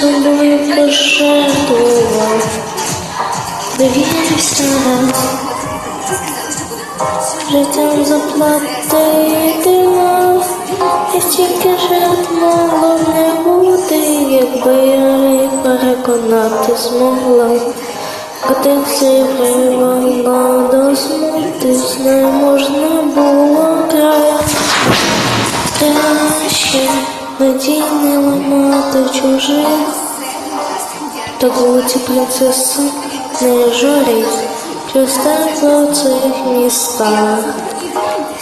Собою пожертвував, довірився раз, життям заплатити мав, і стільки жертв могло не бути, якби я переконати змогла. Котився привела до смерти, можна було Краще надійне ламати чужих, та вулиці принцеси не журить, тебе в цих містах.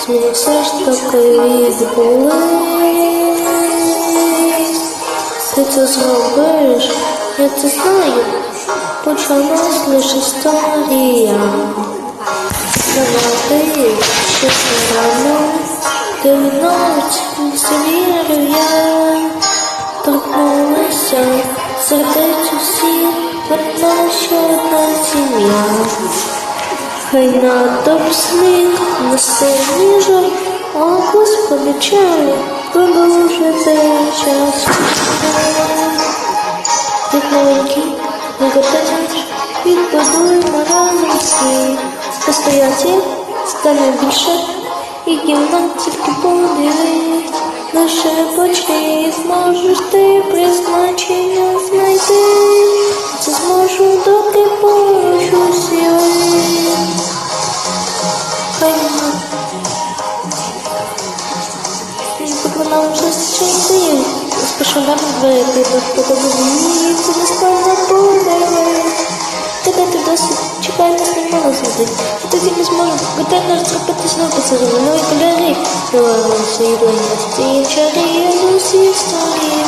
Зміни все ж таки відбулись. Ти це зробиш, я це знаю, почалась лише історія. Завжди щось рано, ти відновить, все вірю я, торкнулася сердець усіх, одна ще одна сім'я. Хай натовп слід несе ніжок, о Господи, чаю, продовжити час. Як маленький, не готовиш, відбудуємо разом свій. Постояти стане більше, і кімнат тільки подивись. Лише почти зможеш ти призначення знайти. Це зможу, доки поруч нам Виконав вже чути, спішу нам двері, подобав мені, це не стане буде. Тебе ти досить чекай, не мало звідти. Зможемо готельно розробити знову посеред нові кольори. Вилилися і ці чарі усі історії.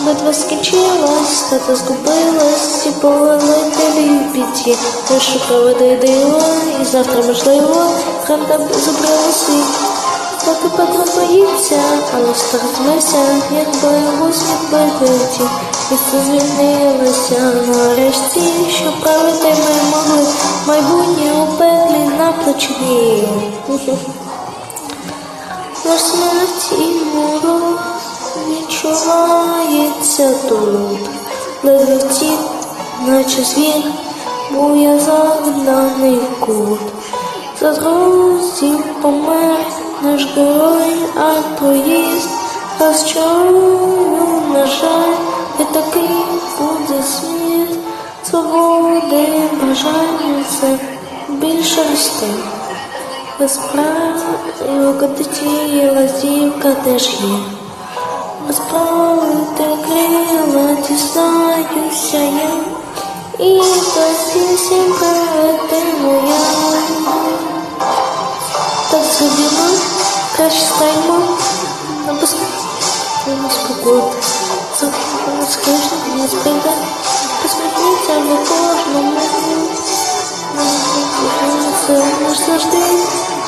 Битва скінчилась, тата згубилась, і повели тебе біді. Ми шукала, де диво, і завтра, можливо, храм там зубрали світ. Поки Петро боїться, але старатимеся, якби його світ бити. Місце звільнилося нарешті, що правити ми могли майбутнє у пеклі на плечі. На смерті мороз відчувається тут, ледве втік, наче звір, був я загнаний кут. За друзів помер наш герой альтруїст, а що, на жаль, і такий буде світ, свободи, бажання це більше росте. Безправи, кодиті, лазівка теж є. Безправити крила, дізнаюся я, і тоді всім краще стаймо, на безпеку спокою. Завжди скажемо, не збере, посміхніться на кожному. Наш завжди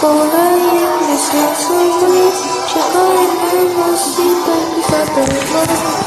пограє, не слава, чекаємо на нас і так за тебе.